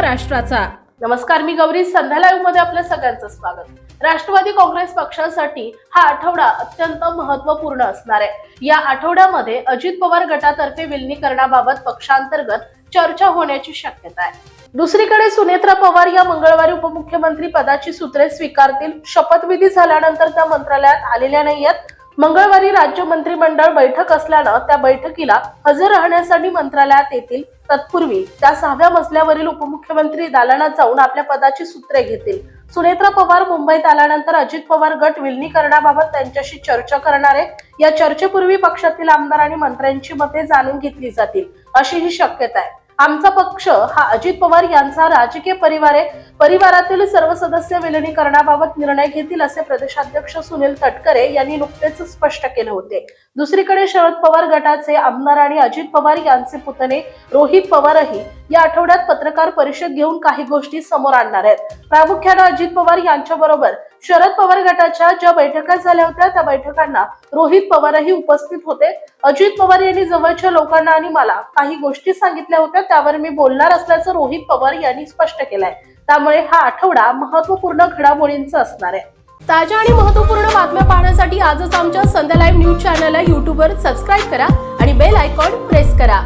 राष्ट्राचा नमस्कार मी गौरी. संध्या लाईव्हमध्ये आपल्या सगळ्यांचं स्वागत. राष्ट्रवादी काँग्रेस पक्षासाठी हा आठवडा अत्यंत महत्त्वपूर्ण असणार आहे. या आठवड्यामध्ये अजित पवार गटातर्फे विलिनीकरणाबाबत पक्षांतर्गत चर्चा होण्याची शक्यता आहे. दुसरीकडे सुनेत्रा पवार या मंगळवारी उपमुख्यमंत्री पदाची सूत्रे स्वीकारतील. शपथविधी झाल्यानंतर त्या मंत्रालयात आलेल्या नाहीयेत. मंगळवारी राज्य मंत्रिमंडळ बैठक असल्यानं त्या बैठकीला हजर राहण्यासाठी मंत्रालयात येतील. तत्पूर्वी त्या सहाव्या मजल्यावरील उपमुख्यमंत्री दालनात जाऊन आपल्या पदाची सूत्रे घेतील. सुनेत्रा पवार मुंबईत आल्यानंतर अजित पवार गट विलिनीकरणाबाबत त्यांच्याशी चर्चा करणार आहे या चर्चेपूर्वी पक्षातील आमदार आणि मंत्र्यांची मते जाणून घेतली जातील अशी ही शक्यता आहे. आमचा पक्ष हा अजित पवार यांचा राजकीय परिवार आहे परिवारातील सर्व सदस्य विलिनीकरणाबाबत निर्णय घेतील असे प्रदेशाध्यक्ष सुनील तटकरे यांनी नुकतेच स्पष्ट केले होते. दुसरीकडे शरद पवार गटाचे आमदार आणि अजित पवार यांचे पुतणे रोहित पवारही या आठवड्यात पत्रकार परिषद घेऊन काही गोष्टी समोर आणणार आहेत. प्रामुख्यानं अजित पवार यांच्याबरोबर शरद पवार गटाच्या ज्या बैठका झाल्या होत्या त्या बैठकांना रोहित पवारही उपस्थित होते. अजित पवार यांनी जवळच्या लोकांना आणि मला काही गोष्टी सांगितल्या होत्या. त्यावर मी बोलणार असल्याचं रोहित पवार यांनी स्पष्ट केलंय. त्यामुळे हा आठवडा महत्त्वपूर्ण घडामोडींचा असणार आहे. ताज्या आणि महत्त्वपूर्ण बातम्या पाहण्यासाठी आजच आमच्या संध्या लाईव्ह न्यूज चॅनलला युट्यूबवर सबस्क्राईब करा आणि बेल आयकॉन प्रेस करा.